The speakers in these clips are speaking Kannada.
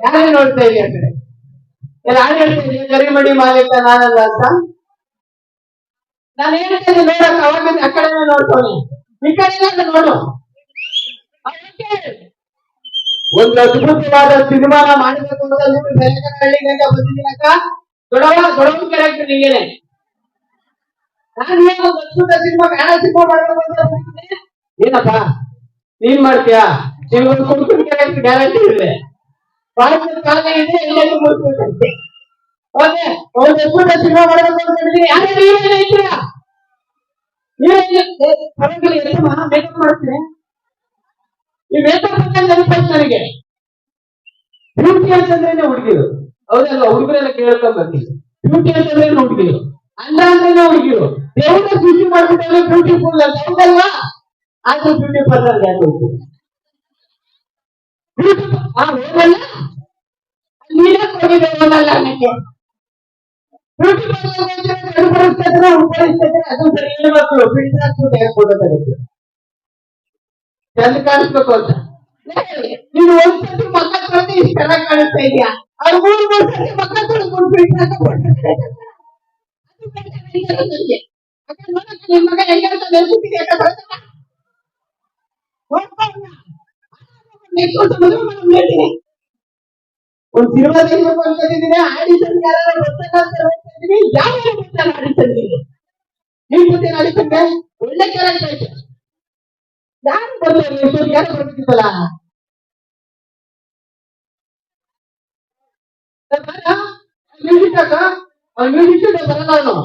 ಯಾರೇ ನೋಡ್ತಾ ಕಡೆ? ಯಾರು ಹೇಳ್ತಾ ಮಾಲೀಕ ನಾನಲ್ಲ ಅಂತ? ನಾನು ಹೇಳ್ತೇನೆ ನೋಡಕ್, ಅವಾಗ ಆ ಕಡೆ ನೋಡ್ತಾನೆ ಈ ಕಡೆ ಒಂದು ಅದ್ಭುತವಾದ ಸಿನಿಮಾನ ಒಂದು ಅದ್ಭುತ ಸಿನಿಮಾ. ಏನಪ್ಪ? ನೀನ್ ಮಾಡ್ತೀಯಾ? ಕ್ಯಾರೆಕ್ಟರ್ ಗ್ಯಾರಂಟಿ ಇದೆ ಕಾಲ ಇದೆ ಓಕೆ ಮಾಡಬೇಕು ಯಾರು ಮೇಕಪ್ ಮಾಡ್ತೀನಿ ಈ ಬ್ಯೂಟಿ ಅಂತಂದ್ರೆ ಹುಡುಗಿರು. ಹೌದಲ್ಲ ಹುಡುಗರೆಲ್ಲ ಕೇಳ್ಕೊಂಡ್ ಬ್ಯೂಟಿ ಅಂತಂದ್ರೆ ಹುಡುಗಿರು. ಅಂದ ಹುಡುಗಿರು. ದೇವರ ಸೃಷ್ಟಿ ಬ್ಯೂಟಿಫುಲ್ ಅಂತ. ಹೌದಲ್ವಾ? ಆದ್ರೂ ಬ್ಯೂಟಿ ಪಾರ್ಲರ್ ಯಾಕೆ ಹೋಗ್ತೀವಿ ಆ ಅದು ಮಕ್ಕಳು. ಅಂತ ನೀನು ಮಕ್ಕ ತೊಳೆದು ಚೆನ್ನಾಗಿ ಕಾಣಿಸ್ತಾ ಇದೀಯಾ? ಅವ್ರು ಮೂರು ಮೂರು ಮಗ ನೆನ್ಸ್ಬಿಟ್ಟಿದೆ ಅಂತ? ಹೋಗ್ತಾ ಇಲ್ಲ. Next ವರ್ಷ ಮದುವೆ ಮಾಡೋಣ ಹೇಳ್ತೀನಿ. ಒಂದ್ ಸಿನಿಮಾ ತೆಗಿಬೇಕು ಅನ್ಕೊಂಡಿದ್ದೀನಿ ಆಡಿಷನ್ ಯಾರು ಬರ್ತಾರ ಅಂತ ಹೇಳ್ತಿದ್ದೀನಿ ಯಾವ ಬರ್ತಾರ ಆಡಿಷನ್ಗೆ ನೀನ್ ಗೊತ್ತೇನು ಆಡಿಷನ್ಗೆ ಒಳ್ಳೆ ಕ್ಯಾರೆಕ್ಟರ್ ಐತೆ ಯಾರು ಬರ್ತಾರೆ ಎಷ್ಟು ಯಾರು ಬರ್ಬೇಕಿತ್ತಲ್ಲ ಮ್ಯೂಸಿಕ್ ಹಾಕ ಮ್ಯೂಸಿಕ್ ಬರಲ್ಲ ಅವನು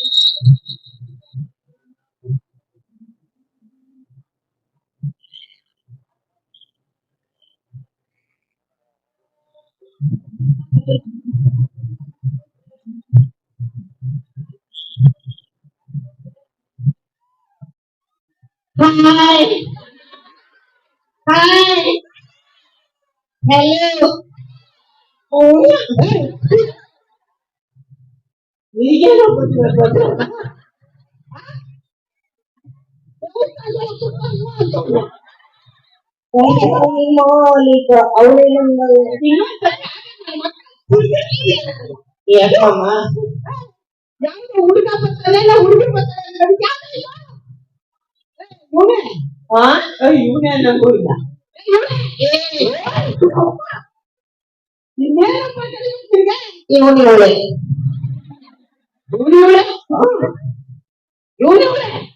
ಯಾಕಮ್ಮ ಯಾವ್ದು ಹುಡುಗ ಬರ್ತಾನೆ ಇಲ್ಲ ಹುಡುಗಿ ಬರ್ತಾನೆ ಅಂತ ಯಾವ್ದು ಇಲ್ಲ? ಏ, ಇವ್ನೇ ಹಾ ಇವನೇ ಅನ್ನಂಗೂ ಇಲ್ಲ ಇನ್ನೇನಪ್ಪ ಕಲಿಯುತ್ತೀಗ? ಇವನು ಇವಳೆ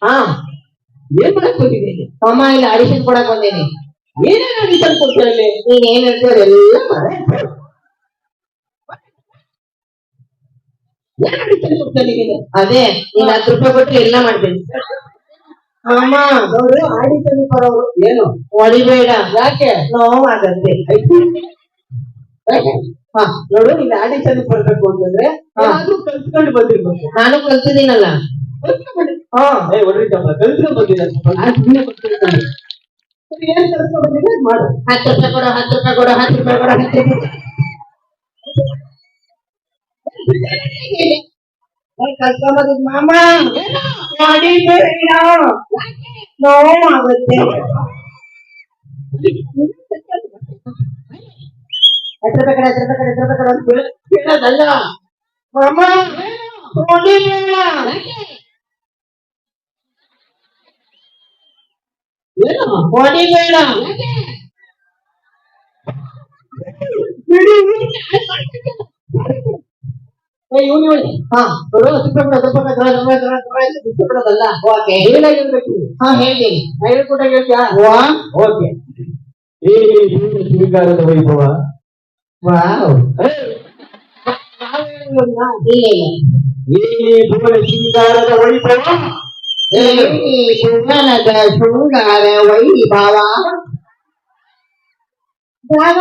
ಹಾ. ಏನ್ ಮಾಡಕ್ ಬಂದಿದ್ದೀನಿ ಅಮ್ಮ ಇಲ್ಲಿ ಆಡಿಷನ್ ಕೊಡಕ್ ಬಂದೇನಿ. ಏನೇನು ಅಡಿಷನ್ ಕೊಡ್ತಾರೆ? ನೀನ್ ಏನ್ ಹೇಳ್ತೀರ ಎಲ್ಲ ಮಾಡೆ. ಏನ್ ಅಡಿಷನ್ ಕೊಡ್ತಾರೆ ಅದೇ ನೀನ್ ಹತ್ತು ರೂಪಾಯಿ ಕೊಟ್ರೆ ಎಲ್ಲ ಮಾಡ್ತೀನಿ. ಅಮ್ಮ ಅವರು ಆಡಿಷನ್ ಬರೋರು ಏನು? ಹೊಡಿಬೇಡ. ಯಾಕೆ? ನೋವಾಗತ್ತೆ. ನೋಡು ನೀನ್ ಆಡಿಷನ್ ಬರ್ಬೇಕು ಅಂತಂದ್ರೆ ಏನಾದ್ರೂ ಕಲ್ತ್ಕೊಂಡು ಬಂದಿರ್ಬೇಕು. ನಾನು ಕಲ್ತಿದ್ದೀನಲ್ಲ. ಹಾ. ಏ ಹೊಡ್ರಿತಮ್ಮ ಕಲ್ತ್ಕೊಂಡ್ ಬಂದಿದ್ದಾರೆ ಸರಿ ಏನ್ ಕಲ್ತ್ಕೊಂಡ್ ಬಂದಿದೆ ಮಾಡು. ಹತ್ತು ರೂಪಾಯಿ ಕೊಡು ಹತ್ತು ರೂಪಾಯಿ ಕೊಡು ಹತ್ತು ರೂಪಾಯಿ ಕೊಡು ಹತ್ತು ರೂಪಾಯಿ ಕಲ್ತ್ಕೊಂಬಂದಿದ್ ಮಾಮ. ನೋವಾಗುತ್ತೆ ಹತ್ತು ರೂಪಾಯಿ ಕಡೆ ಹತ್ತು ರೂಪಾಯಿ ಕಡೆ ಹತ್ತು ರೂಪಾಯಿ ಕಡೆ ಅಂತ ಕೇಳ- ಕೇಳೋದಲ್ಲ ಮಾಮ ಹೊಡಿಬೇಡ ಏನು ಹೊಡಿಬೇಡ ಏ ಇವ್ನು ಇವಳೆ ಹಾ ನೋಡು ಹತ್ತು ರೂಪಾಯಿ ಕೊಡು, ಹತ್ತು ರೂಪಾಯಿ ಕೊಡು, ಹತ್ತು ರೂಪಾಯಿ ಕೊಡು, ಹತ್ತು ರೂಪಾಯಿ ಅಂತ ಬಿಟ್ಟು ಬಿಡೋದಲ್ಲ ಓಕೆ ಏನಾಗಿರ್ಬೇಕು ನೀನು? ಹಾ ಹೇಳ್ತೀನಿ ನಾ ಹೇಳ್ಕೊಟ್ಟಾಗ ಹೇಳ್ತೀಯಾ ವಾ ಓಕೆ ಏ ಇವ್ನು ಶೃಂಗಾರದ ವೈಭವ ವಾವ್ ಏ, ನಾವ್ ಹೇಳಿದ್ವಲ್ಲ, ಇಲ್ಲ ಇಲ್ಲ ಏ ಭುವನ ಶೃಂಗಾರದ ವೈಭವ ಏ ಸುಮ್ಮನದ ಶೃಂಗಾರ ವೈಭವ ಭಾವ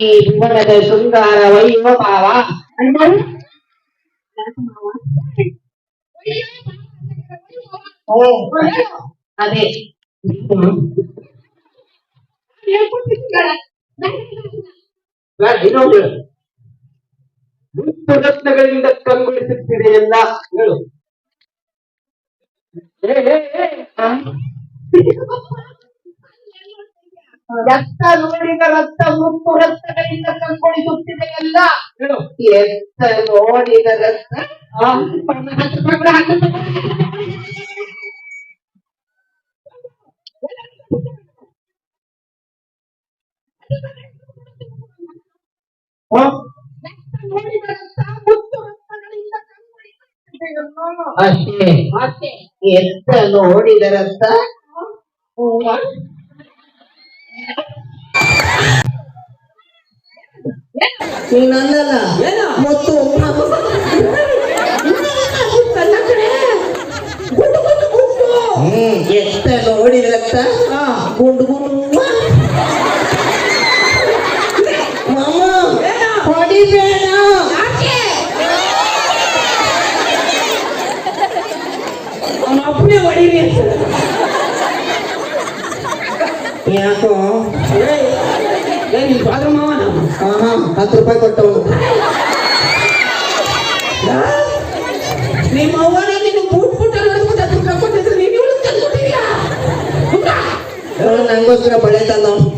ಅಲ್ಲ ಮಗ ಏನೋ ಹೊಡಿಬೇಡ ಬಾಳ ಅಲ್ಲ ಭವ ಏನ್ ನೀ ಶೃಂಗಾರ ಈ ಭುವನದ ಶೃಂಗಾರ ವೈಭವ ಅಣ್ಣವ್ರು? ಓ, ಅದೇ ಬೇಡ, ಇನ್ನೊಂದು ಹೇಳು. ಮುತ್ತು ರತ್ನಗಳಿಂದ ಕಂಗೊಳಿಸುತ್ತಿದೆ ಎಲ್ಲ ಹೇಳು ಏ, ಏ, ಏ, ಆ? ರಕ್ತ ನೋಡಿದ ರಕ್ತ ಮುಪ್ಪು ರಕ್ತಗಳಿಂದ ಕಂಗೊಳಿಸುತ್ತಿದೆ ಎಲ್ಲ ಹೇಳು. ಎತ್ತ ನೋಡಿದ ರಕ್ತ? ಅಷ್ಟೇ. ಎತ್ತ ನೋಡಿದ ರಕ್ತ? ನೀನಲ್ಲ ಏನು? ಮತ್ತು ಹ್ಮ್ ಎತ್ತ ನೋಡಿದ ರಕ್ತ ಗುಂಡು ಗುಂಡು ಮಾಮ ಹೊಡಿಬೇಡ ಅವನ ಅಪ್ಪನೇ ಹೊಡೀರಿ ಅಂತ ಯಾಕೋ ಏನ್ ನಿನ್ ಸ್ವಾದ್ರ ಮಾವನ ಆಹಾ ಹತ್ತು ರೂಪಾಯಿ ಕೊಟ್ಟವನು ನಿಮ್ಮ ಅವ್ವನ ನಿನ್ನ ಬೂಟ್ ಬೂಟ ನೋಡ್ಬಿಟ್ಟು ಹತ್ತು ರೂಪಾಯಿ ಕೊಟ್ಟಿದ್ರೆ ನೀನು ಇವಳು ತಂದ್ಕೊಟ್ಟಿದ್ಯಾ ಅವ್ನು ನಂಗೋಸ್ಕರ ಬಳೆ ತಂದವನು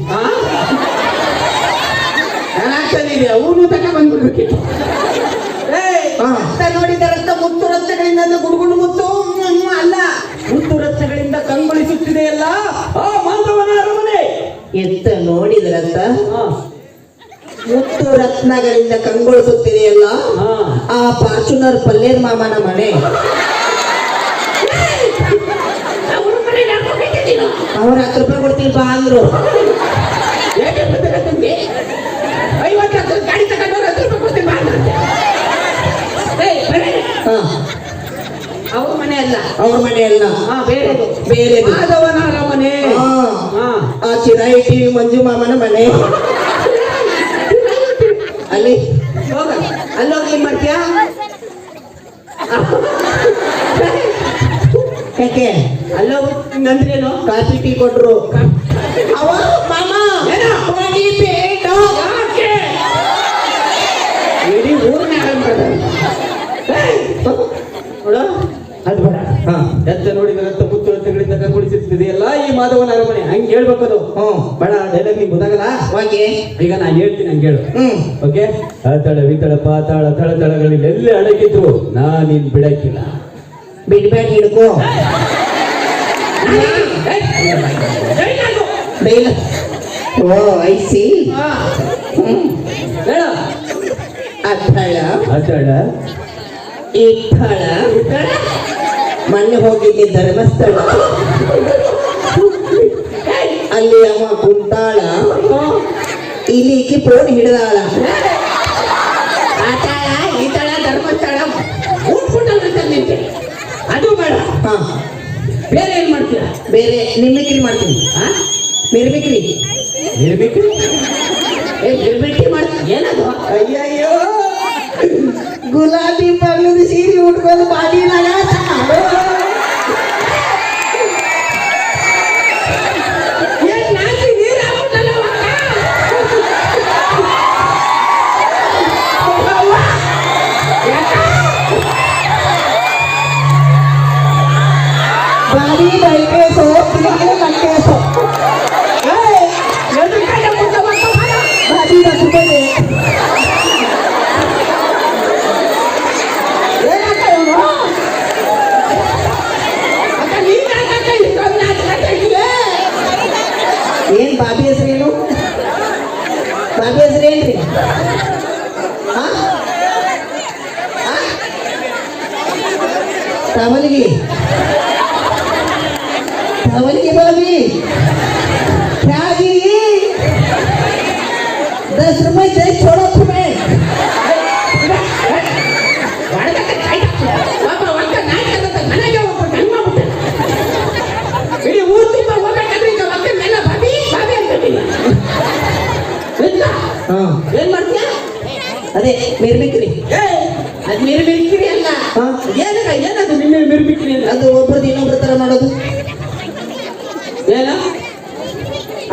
ಚೆನ್ನಾಗ್ತಾನಿದೆ ಅವನು ತಕ ಬಂದ್ಬಿಡ್ಬೇಕಿತ್ತು ಹಾ. ನೋಡಿದ ರಕ್ತ ಮುತ್ತು ರಕ್ತಗಳಿಂದ ಗುಡುಗುಡು ಮುತ್ತು ಹ್ಮ್, ಹ್ಮ್, ಅಲ್ಲ ಮುತ್ತು ರಕ್ತಗಳಿಂದ ಕಂಗೊಳಿಸುತ್ತಿದೆಯಲ್ಲ ಆ ಮಾಧವನ ಅರಮನೆ ಎತ್ತ ನೋಡಿದ್ರಂತ? ಮುತ್ತು ರತ್ನಗಳಿಂದ ಕಂಗೊಳಿಸುತ್ತಿದೆಯಲ್ಲ. ಆ ಫಾರ್ಚುನರ್ ಪಲ್ಲೇರ್ ಮಾಮನ ಮನೆ. ಅವ್ರ ಹತ್ತು ರೂಪಾಯಿ ಕೊಡ್ತೀನಿ ಬಾ ಅಂದ್ರು? ಐವತ್ತು ಹತ್ತು ಗಾಡಿ ತಗೊಂಡವ್ರು ಹತ್ತು ರೂಪಾಯಿ ಕೊಡ್ತೀನಿ ಬಾ ಅಂದ್ರಂತೆ. ಬರೀ. ಅವ್ರ ಮನೆ ಅಲ್ಲ. ಅವ್ರ ಮನೆ ಅಲ್ಲ. ಹಾ ಬೇರೆದು. ಬೇರೆ ಮಾಧವನ ಮನೆ ಆ ಚಿರಾಯಿ ಟಿವಿ ಮಂಜು ಮಾಮನ ಮನೆ. ಅಲ್ಲಿ. ಹೋಗ. ಅಲ್ಲೋಗಿ ಏನ್ ಮಾಡ್ತೀಯಾ? ಯಾಕೆ? ಅಲ್ಲೋಗಿ. ನಂದ್ರೇನು ಕಾಫಿ ಟೀ ಕೊಟ್ರು. ಅವ ಮಾಮ ಇಡೀ ಊರ್ನ ಹಾಳು ಮಾಡ್ತಾರೆ. ಏಯ್, ನೋಡು ಅದು ಬೇಡ ಹಾ. ಎತ್ತ ನೋಡಿದ ರಕ್ತ ಮುತ್ತು ರಕ್ತಗಳಿಂದ ಎಲ್ಲ ಈ ಮಾಧವನ ಅರಮನೆ. ಹಂಗೆ ಹೇಳ್ಬೇಕದು. ಹ್ಮ್ ಬೇಡ ಡೈಲಾಗ್ ನಿಂಗೆ ಗೊತ್ತಾಗಲ್ಲ? ಓಕೆ. ಈಗ ನಾನು ಹೇಳ್ತೀನಿ ಹಂಗೆ ಹೇಳು. ಹ್ಮ್ ಓಕೆ? ಅತಳ ವಿತಳ ಪಾತಾಳ ತಳತಳಗಳಲ್ಲಿ ಎಲ್ಲಿ ಅಡಗಿದ್ರು ನಾನಿನ್ ಬಿಡಕ್ಕಿಲ್ಲ. ಬಿಡ್ಬೇಡ ಹಿಡ್ಕೋ. ಓ ಐ ಸಿ ಬೇಡ. ಅತ್ತಳ ಅತಳ ಇತ್ತಳ ಮೊನ್ನೆ ಹೋಗಿದ್ದೆ ಧರ್ಮಸ್ಥಳ. ಅಲ್ಲಿ ಅವ ಕುಂತಾಳ. ಇಲಿಕ್ಕೆ ಫೋನ್ ಹಿಡಿದಾಳ. ಆತಾಳ ಈತಾಳ ಧರ್ಮಸ್ಥಳ. ನಿಂತೆ ಅದು ಬೇಡ. ಹಾ. ಬೇರೆ ಏನ್ ಮಾಡ್ತೀರ? ಬೇರೆ ನಿಮ್ಮಿಕ್ರಿ ಮಾಡ್ತೀನಿ. ಹಾ ನಿರ್ಮಿಕ್ರಿ? ನಿರ್ಬೇಕು ಏ ನಿರ್ಬೇಟಿ ಮಾಡ್ತೀನಿ ಏನದು? ಅಯ್ಯಯ್ಯೋ! ಗುಲಾಬಿ ಬಣ್ಣದ ಸೀರೆ ಉಟ್ಕೊಂಡು ಬಾಡಿ ತವಲಿಗೆ ತವಲಿಗೆ ಬಾಬಿ ತ್ಯಾಗಿ दस रुपए दे छोड़ो तुम्हें ಇಡೀ ಊರ್ ತುಂಬ ಹೋಗ್ಬೇಕಾದ್ರೆ ಈಗ ಮತ್ತೆ ಮೇಲೆ ಬಾಬಿ ಬಾಬಿ ಅಂತೀನಿ ಹಾ ಏನ್ ಮಾಡ್ತೀಯ ಅದೇ ಮಿರ್ಮಿಕ್ರಿ ಏ ಅದ್ ಮಿರ್ಮಿಕ್ರಿ ಅಲ್ಲ ಏನಕ್ಕ ಏನದು ನಿಮ್ಮ ಮಿರ್ಬಿಟ್ರಿ ಅದು ಒಬ್ರದ್ದು ಇನ್ನೊಬ್ರ ತರ ಮಾಡೋದು. ಏನ?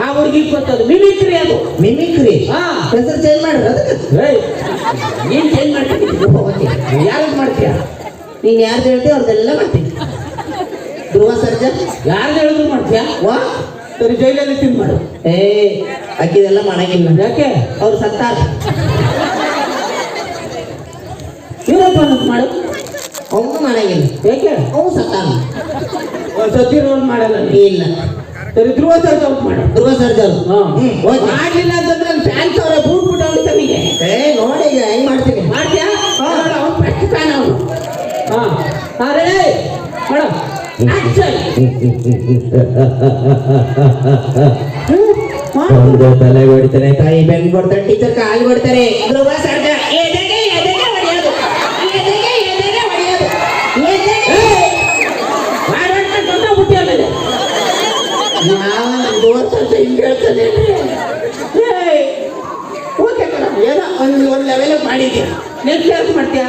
ಆ ಹುಡುಗಿಗೆ ಗೊತ್ತದು ಮಿಮಿಕ್ರಿ ಅದು. ಮಿಮಿಕ್ರಿ? ಹಾ. ಹೆಸರು ಚೇಂಜ್ ಮಾಡ್ರಿ ಅದಕ್ಕೆ. ನೀನ್ ಚೇಂಜ್ ಮಾಡ್ತೀನಿ ಯಾರು ಮಾಡ್ತೀಯ? ನೀನ್ ಯಾರ್ದು ಹೇಳ್ತೀಯ ಅವ್ರದ್ದೆಲ್ಲ ಮಾಡ್ತೀನಿ. ಧ್ರುವ ಸರ್ಜಾ ಯಾರ್ದು ಹೇಳಿದ್ರು ಮಾಡ್ತೀಯ? ವಾ? ಸರಿ ಜೈಲಲ್ಲಿ ತಿಂದು ಮಾಡು. ಏ ಅಕ್ಕಿದೆಲ್ಲ ಮಾಡಂಗಿಲ್ಲ. ಯಾಕೆ? ಅವ್ರು ಸತ್ತಾರ. ಅನ್ನೋದು ಮಾಡು. ಅವನು ಮಾಡಂಗಿಲ್ಲ ಯಾಕೆ? ಅವನು ಸತ್ತಾನ. ಸತಿ ರೋಲ್ ಮಾಡಲ್ಲ ನೀ. ಇಲ್ಲ. ಸರಿ ಧ್ರುವ ಸರ್ಜ ಔಟ್ ಮಾಡು. ಧ್ರುವ ಸರ್ಜ ಅವ್ರು. ಮಾಡ್ಲಿಲ್ಲ ಅಂತಂದ್ರೆ ಫ್ಯಾನ್ ಅವರ ಬೂಟ್ ಬಿಟ್ಟು ಅವಳು ತಮಗೆ ಏ ನೋಡಿ ಈಗ ಹೆಂಗ್ ಮಾಡ್ತೀನಿ. ಮಾಡ್ತೀಯಾ? ಅವ್ನು ಬೆಸ್ಟ್ ಫ್ಯಾನ್ ಅವನು. ಹಾ. ಅರೇ ಮೇಡಮ್ ಒಂದು ತಲೆ ಹೊಡಿತಾನೆ ತಾಯಿ ಬೆನ್ ಕೊಡ್ತಾರೆ ಟೀಚರ್ ಕಾಲು ಕೊಡ್ತಾರೆ. ಧ್ರುವ ಸರ್ಜಾ ಸರ್ಜಾ ಹಿಂಗ್ ಹೇಳ್ತಾನೆ ಓಕೆ ಮೇಡಮ್ ಏನೋ ಒಂದು ಒಂದು ಲೆವೆಲ್ ಮಾಡಿದ್ದೀನಿ ನೆಕ್ಸ್ಟ್ ಯಾರು ಮಾಡ್ತೀಯಾ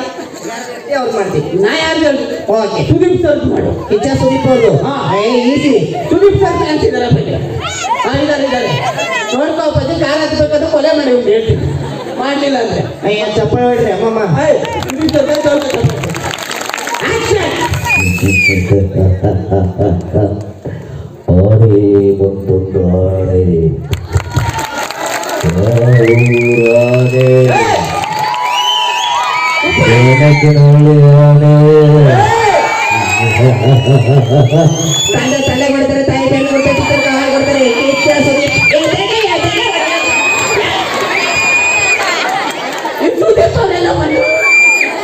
ಅವ್ರು ಮಾಡ್ತೀನಿ. ನಾ ಯಾರು ಓಕೆ. ಸುದೀಪ್ ಸರ್ ಮಾಡು. ಕಿಚ್ಚ ಸುದೀಪ್ ಅವ್ರದ್ದು ಹಾ. ಏ ಈಸಿ. ಸುದೀಪ್ ಸರ್ ಫ್ಯಾನ್ಸ್ ಇದ್ದಾರೆ ಬಗ್ಗೆ ಹಾ ಇದಾರೆ ಇದಾರೆ. ನೋಡ್ಕೋ ಪತಿ ಕಾಲ್ ಹತ್ಬೇಕಾದ್ರೆ ಕೊಲೆ ಮಾಡಿ ಒಂದು ಹೇಳ್ತೀನಿ. ಮಾಡಲಿಲ್ಲ ಅಂದ್ರೆ. ಅಯ್ಯ ಚಪ್ಪಳ ಹೊಡ್ರಿ ಅಮ್ಮಮ್ಮ. ಸುದೀಪ್ ಸರ್ ಆಕ್ಷನ್ ಆಡೆ ಒಂದೊಂದು ತಂದೆ ತಲೆ ಕೊಡ್ತಾರೆ ತಾಯಿ ಬೆನ್ನು ಕೊಡ್ತಾರೆ. ಚಿಕ್ಕ ಕಾಲ ಕೊಡ್ತಾರೆ ವ್ಯತ್ಯಾಸ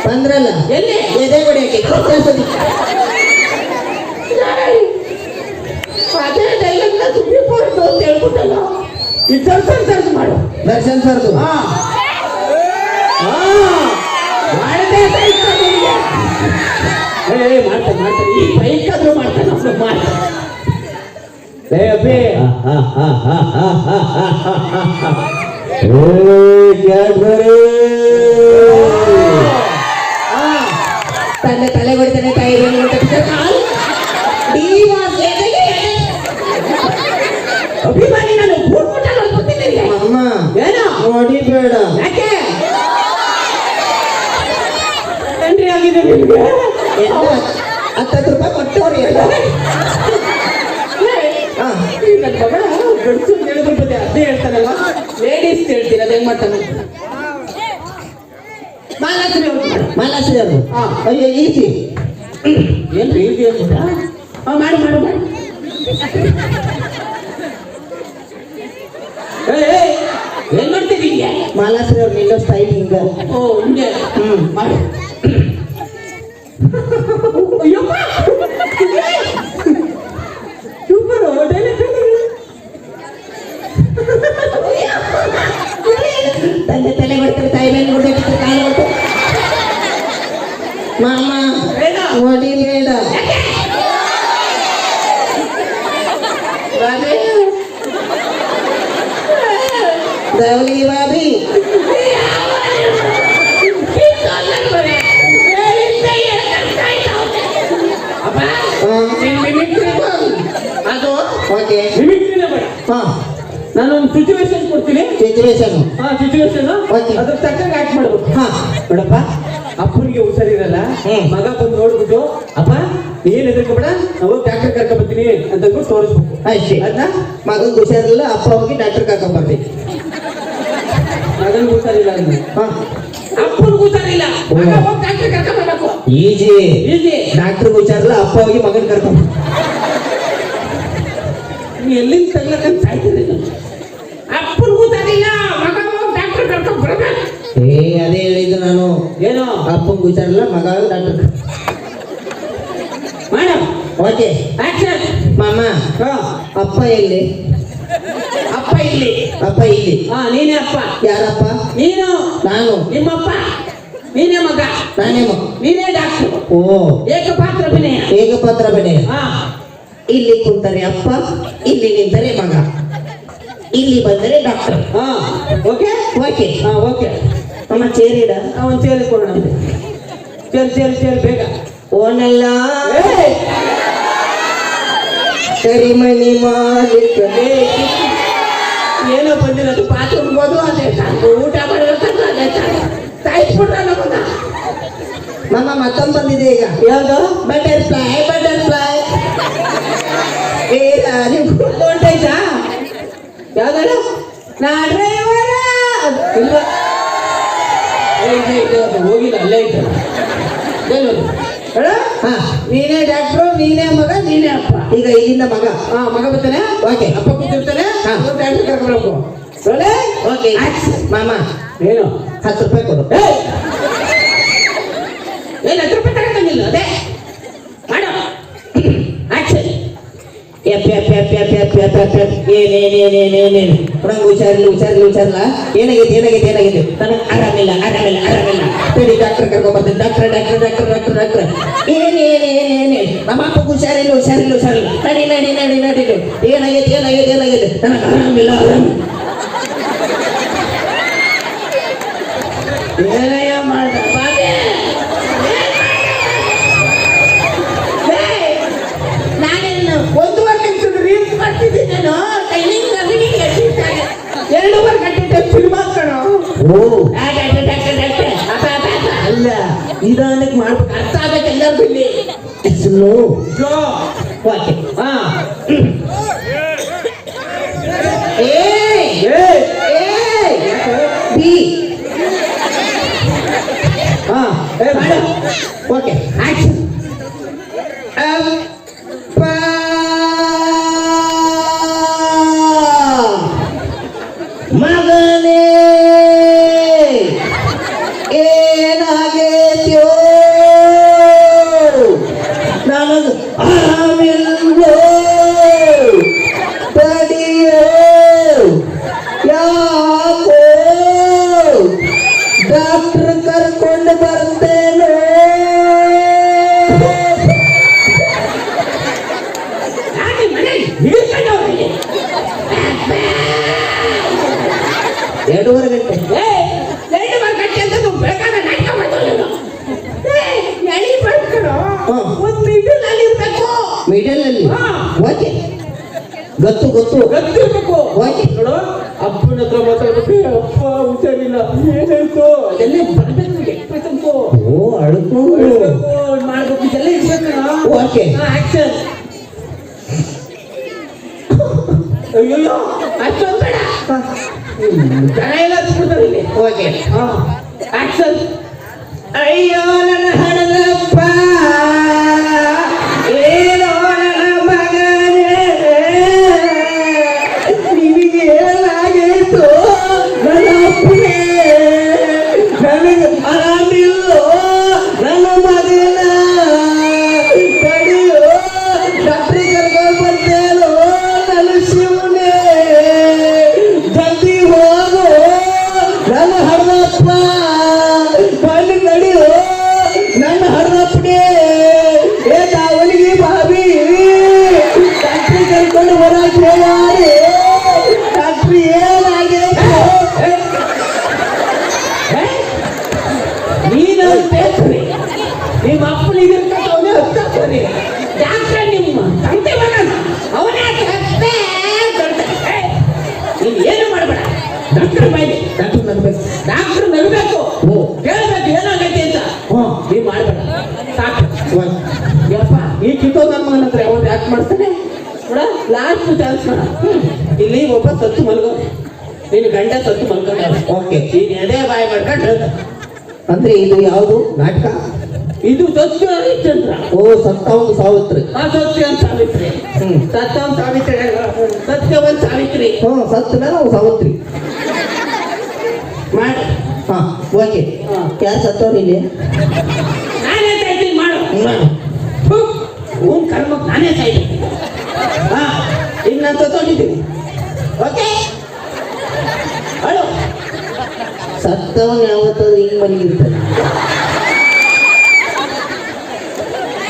ಬಂದ್ರಲ್ಲ? ಎಲ್ಲಿ? ಎದೆ ಹೊಡೆಯಕ್ಕೆ. ಸುದೀಪ್ ಅದೇ ಡೈಲಾಗ್ನ ಅಂತ ಹೇಳ್ಬಿಟ್ಟಲ್ಲ. ಈ ದರ್ಶನ್ ಸರ್ಜ್ ಮಾಡು. ದರ್ಶನ್ ಸರ್ದು? ಹಾ ಹಾ. ಏ ಮಾಡ್ತಾನೆ ಮಾಡ್ತಾನೆ. ಈ ಬೈಕಾದ್ರೂ ಮಾಡ್ತಾನೆ ಅವ್ನು ಮಾಡ್ತಾನೆ. ಏ ಹಾ ತಂದೆ ತಲೆ ಕೊಡ್ತಾನೆ ತಾಯಿ. ಅಭಿಮಾನಿ ನಾನು ಅಮ್ಮ ಏನೋ? ನೋಡಿಬೇಡ ಯಾಕೆ? ಎಂಟ್ರಿ ಆಗಿದೆ ನಿಮ್ಗೆ. ಎಲ್ಲ ಹತ್ತತ್ತು ರೂಪಾಯಿ ಕೊಟ್ಟವ್ರಿ ಎಲ್ಲ. ಹಾ. ಈ ನನ್ ಮಗ ಗಂಡಸು ಹೇಳಿದ್ರು ಬತ್ತೆ ಅದೇ ಹೇಳ್ತಾನಲ್ಲ. ಲೇಡೀಸ್ ಹೇಳ್ತೀರ ಅದ್ ಹೆಂಗ್ ಮಾಡ್ತಾನೆ? ಮಾಲಾಶ್ರೀ ಅವ್ರು. ಮಾಲಾಶ್ರೀ ಅವರು. ಹಾ. ಅಯ್ಯೋ ಈಸಿ. ಏನ್ ಈಸಿ ಅಂತ? ಹಾ ಮಾಡಿ ಮಾಡು ಏನ್ ಮಾಡ್ತೀರಿ ಹಿಂಗೆ ಮಾಲಾಶ್ರೀ ಅವ್ರು ನಿಲ್ಲೋ ಸ್ಟೈಲ್ ಹಿಂಗ. ಓ ಹಿಂಗೆ. ಮಾಡು. ಅಯ್ಯಪ್ಪ ಸೂಪರ್ ತಂದೆ ತಲೆ ಕೊಡ್ತಾರೆ ಮಿಮಿಕ್ರಿ ಅದು ಓಕೆ ಮಿಮಿಕ್ರಿನೇ ಬೇಡ ಹಾ. ನಾನೊಂದು ಸಿಚುವೇಶನ್ ಕೊಡ್ತೀನಿ. ಸಿಚುವೇಶನ್ ಹಾ ಸಿಚುವೇಶನ್ Okay. ಅದ್ರ ತಕ್ಕಂಗೆ ಆಕ್ಟ್ ಮಾಡ್ಬೇಕು. ಹಾ. ನೋಡಪ್ಪ ಅಪ್ಪನಿಗೆ ಹುಷಾರಿರಲ್ಲ. ಹ್ಮ್. ಮಗ ಬಂದು ನೋಡ್ಬಿಟ್ಟು ಅಪ್ಪ ಏನ್ ಹೆದರ್ಕೋಬೇಡ ನಾವು ಡಾಕ್ಟರ್ ಕರ್ಕೊಂಡ್ ಬರ್ತೀನಿ ಅಂತ ತೋರಿಸ್ಬೇಕು. ಅಷ್ಟೇ ಅದನ್ನ ಮಗನ್ ಹುಷಾರಿಲ್ಲ ಅಪ್ಪ ಹೋಗಿ ಡಾಕ್ಟರ್ ಕರ್ಕೊಂಡ್ ಬರ್ತೀನಿ ಮಗನ್ ಹುಷಾರಿಲ್ಲ ಅಂದ್ರೆ? ಹಾ. ಮಗ ಹೋಗಿ ಡಾಕ್ಟರ್ ಕರ್ಕೊಂಡ್ ಈಜಿ. ಈಜಿ. ಡಾಕ್ಟರ್ ವಿಚಾರಲ್ಲ ಅಪ್ಪ ಹೋಗಿ ಮಗನ್ ಕರ್ಕೊಂಡು ಎಲ್ಲಿಂದ ತಗ್ಲಕ್ಕಂತ ಸಾಯ್ತಿದೆ ಅಪ್ಪನ ಮಗ ಹೋಗಿ ಡಾಕ್ಟರ್ ಕರ್ಕೊಂಡ್ ಬರಬೇಕು. ಏ ಅದೇ ಹೇಳಿದ್ದು ನಾನು. ಏನೋ? ಅಪ್ಪನ ವಿಚಾರಲ್ಲ ಮಗ ಡಾಕ್ಟರ್ ಮೇಡಮ್ ಓಕೆ ಆಕ್ಷನ್ ಮಾಮ ಹಾ. ಅಪ್ಪ ಎಲ್ಲಿ? ಅಪ್ಪ ಇಲ್ಲಿ. ಅಪ್ಪ ಇಲ್ಲಿ. ಹಾ ನೀನೇ ಅಪ್ಪ. ಯಾರಪ್ಪ? ನೀನು. ನಾನು. ನಿಮ್ಮಪ್ಪ? ನೀನೇ ಮಗ. ನಾನೇ ಮಗ. ನೀನೇ ಡಾಕ್ಟರ್ ಓ. ಏಕಪಾತ್ರ ಅಭಿನಯ. ಏಕಪಾತ್ರ ಹಾ. ಇಲ್ಲಿ ಕುಂತರೆ ಅಪ್ಪ ಇಲ್ಲಿ ನಿಂತರೆ ಮಗ. ಇಲ್ಲಿ ಬಂದರೆ ಡಾಕ್ಟರ್ ಹಾ. ಓಕೆ? ಓಕೆ. ಹಾ ಓಕೆ. ಅಮ್ಮ ಚೇರಿಡ ಅವನ್ ಚೇರಿ ಕೊಡೋಣ ಚೇರ್ ಚೇರ್ ಚೇರ್ ಬೇಗ. ಓನಲ್ಲ! ಕರಿಮಣಿ ಏಯ್, ಏನೋ ಬಂದಿರೋದು ಪಾತ್ರ ಊಟ ಮಾಡಿರೋದು ಸಾಯಿಸ್ಬಿಟ್ರ ನಮ್ಮನ್ನ ಮಮ್ಮ ಮತ್ತೊಂದು ಬಂದಿದೆ ಈಗ. ಯಾವುದು? ಬಟರ್ಫ್ಲೈ ಬಟರ್ಫ್ಲೈ ಏ ನೀವು ಹೊಂಟೈತಾ ಯಾವ್ದಾರ ನಾ ಡ್ರೈವರ ಇಲ್ಲ ಹೋಗಿಲ್ಲ ಅಲ್ಲೇ ಇತ್ತು ನೀನೇ ಡಾಕ್ಟ್ರು ನೀನೇ ಮಗ ನೀನೇ ಅಪ್ಪ. ಈಗ ಇಲ್ಲಿಂದ ಮಗ. ಹಾ ಮಗ ಬರ್ತಾನೆ? ಓಕೆ. ಅಪ್ಪ ಕೂತಿರ್ತಾನೆ? ಹಾ. Doctor ಕರ್ಕೊಳ್ಬೇಕು ready? ಓಕೆ ಮಾಮ ಏನು ಹತ್ತು ರೂಪಾಯಿ ಕೊಡು! ಏನ್ ಹತ್ತು ರೂಪಾಯಿ ತಗೊಂಡಿಲ್ಲ ಅದೇ ಮಾಡು ಆಕ್ಷನ್ ಎಪ್ ಎಪ್ ಎಪ್ ಎಪ್ ಎಪ್ ಎಪ್ ಎಪ್ ಎಪ್ ಏನ್ ಏನ್ ಏನ್ ಏನ್ ಏನ್ ಏನ್ ನಂಗೆ ಹುಷಾರಿಲ್ಲ ಹುಷಾರಿಲ್ಲ ಹುಷಾರಿಲ್ಲ ಏನಾಗೈತೆ ಏನಾಗೈತೆ ಏನಾಗೈತೆ ನನಗೆ ಆರಾಮಿಲ್ಲ ಆರಾಮಿಲ್ಲ ಆರಾಮಿಲ್ಲ ತಡಿ ಡಾಕ್ಟರ್ ಕರ್ಕೊಂಡ್ ಬರ್ತೀನಿ doctor doctor doctor doctor doctor ಏನ್ ಏನ್ ಏನ್ ಏನ್ ಏನ್ ನಮ್ಮ ಅಪ್ಪ ಹುಷಾರಿಲ್ಲ ಹುಷಾರಿಲ್ಲ ಹುಷಾರಿಲ್ಲ ನಡಿ ನಡಿ ನಡಿ ನಡಿ. ಏನಾಗೈತೆ ಏನಾಗೈತೆ ಏನಾಗೈತೆ ನನಗೆ ಆರಾಮಿಲ್ಲ ಆರಾಮಿಲ್ಲ ಬೇರೆಯ ಮಾಡ್ದ ನಾನೇನು ಒಂದೂವರೆ ನಿಮಿಷದ ರೀಲ್ಸ್ ಮಾಡ್ತಿದ್ದೀನಿ ಟೈಮಿಂಗ್ ನನಗೆ ಎರಡೂವರೆ ಗಂಟೆ ಟೈಮ್ ಫಿಲ್ಮ್ ಹಾಕೋಣ ಓ! ಅಲ್ಲ ನಿಧಾನಕ್ಕೆ ಮಾಡ್ಬೇಕು. ಅರ್ಥ ಆಗ್ಬೇಕು ಎಲ್ಲರೂ ಬಿಲ್ಲಿ ಸ್ಲೋ ಓಕೆ ஆக்ஷன் ஐயோ அச்சோ ಬೇಡ ಜನ ಎಲ್ಲ ತುಂಬಿಡ್ತಾರೆ ಓಕೆ ಆಕ್ಷನ್ ಅಯ್ಯೋ ನನ್ನ ಹಣದಪ್ಪ ಮಗನ ಹತ್ರ ಯಾವಾಗ ಯಾಕೆ ಮಾಡ್ತಾನೆ? ನೋಡ ಲಾಸ್ಟ್ ಚಾನ್ಸ್ ನೋಡ ಇಲ್ಲಿ ಒಬ್ಬ ಸತ್ತು ಮಲ್ಗೋ ನೀನು ಗಂಡ ಸತ್ತು ಮಲ್ಕೊಂಡ ಓಕೆ ನೀನು ಎದೆ ಬಾಯಿ ಮಾಡ್ಕೊಂಡು. ಅಂದ್ರೆ ಇದು ಯಾವುದು? ನಾಟಕ? ಇದು ಸತ್ಯ ಹರಿಶ್ಚಂದ್ರ ಓ ಸತ್ತವನ್ ಸಾವಿತ್ರಿ. ಆ ಸತ್ಯವನ್ ಸಾವಿತ್ರಿ. ಸತ್ತವನ್ ಸಾವಿತ್ರಿ ಸತ್ಯವನ್ ಸಾವಿತ್ರಿ. ಹ್ಞೂ ಸತ್ತ ಮೇಲೆ ಅವ್ ಸಾವಿತ್ರಿ. ಮಾಡಿ. ಹಾ ಓಕೆ. ಯಾರು ಸತ್ತವ್ರು ಇಲ್ಲಿ? ನಾನೇ ಮಾಡು. ಓನ್ ಕರ್ಮಕ್ಕೆ ನಾನೇ ಸಾಯ್ತೀನಿ ಹಾ ಈಗ ತಗೊಂಡಿದ್ದೀನಿ. ಓಕೆ? ಹಲೋ ಸತ್ತವನು ಯಾವತ್ತಾದ್ರೂ ಹಿಂಗೆ ಮಲಗಿರ್ತಾನೆ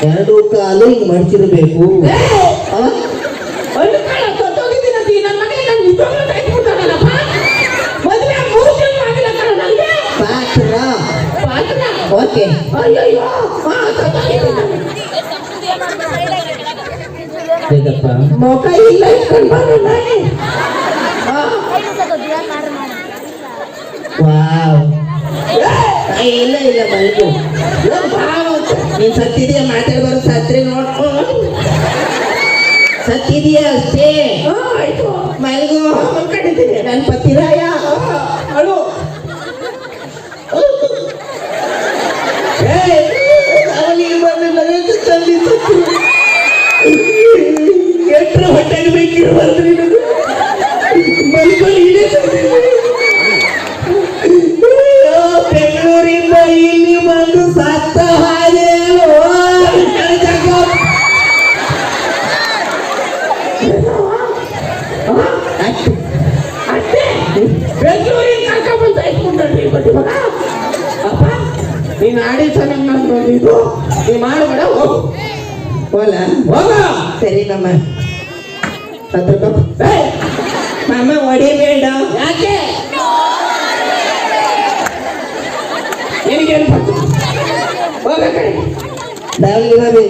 ಎರಡು ಕಾಲು ಹಿಂಗೆ ಮಡ್ಚಿರ್ಬೇಕು. ಓಕೆ. ಅಯ್ಯೋ ಹಾ ಬೇಕಪ್ಪ ಮೋಕ ಇಲ್ಲ ಇಟ್ಕೊಂಡು ಬರೋಣ ವಾವ್. ಇಲ್ಲ ಇಲ್ಲ ಅಂತ. ನೀನ್ ಸತ್ತಿದೀಯ? ಮಾತಾಡ್ಬಾರ್ದು ಸತ್ರಿ ನೋಡ್ಕೊಂಡು ಸತ್ತಿದೀಯ ಅಷ್ಟೇ? ಆಯ್ತು. ಮಲ್ಗು. ಮಲ್ಕೊಂಡಿದ್ದೀನಿ ನನ್ನ ಪತಿರಾಯ. ಅಳು. ಅವನಿಗೆ ಬಂದು ನನಗೆ ತಂದಿ ಬೆಂಗಳೂರಿಂದ ಇಲ್ಲಿ ಬಂದು ಸತ್ತ ಹಾಗೆ ಬಡ್ಡಿ ಮಗ. ಅಪ್ಪ, ನೀನ್ ಆಡಿ ಚೆನ್ನಾಗಿ ನಾನು ಬಂದಿದ್ದು. ನೀ ಮಾಡಬೇಡ ಹೋಗ. ಸರಿ, ನಮ್ಮ ಹತ್ತು ರೂಪಾಯಿ. ಏಯ್, ಮಾಮ ಹೊಡಿಬೇಡ ಯಾಕೆ ನಿನಗೇನು ಬಂತು ಹೋಗ ಕಡೆ ದಾವಣಗೆರೆ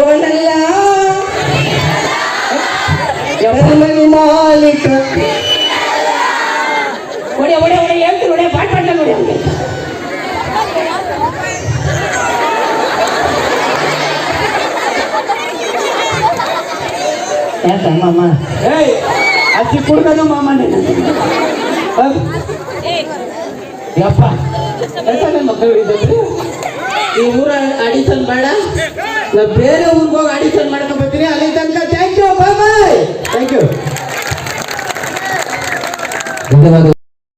ಓನಲ್ಲ ಮನೆ ಮಾಲೀಕ ಯಾಕಮ್ಮಮ್ಮ ಏಯ್ ಅಕ್ಕಿ ಕುಡ್ದನು ಮಾಮನೇ ಹೋಗು. ಯಪ್ಪ ಎಂತ ನನ್ನ ಮಕ್ಕಳು ಇದ್ದಿದ್ರು? ಈ ಊರ ಆಡಿಷನ್ ಬೇಡ ನಾ ಬೇರೆ ಊರಿಗೆ ಹೋಗಿ ಆಡಿಷನ್ ಮಾಡ್ಕೊಂಡ್ ಬರ್ತೀನಿ ಅಲ್ಲಿ ತನಕ thank you bye bye thank you ಧನ್ಯವಾದ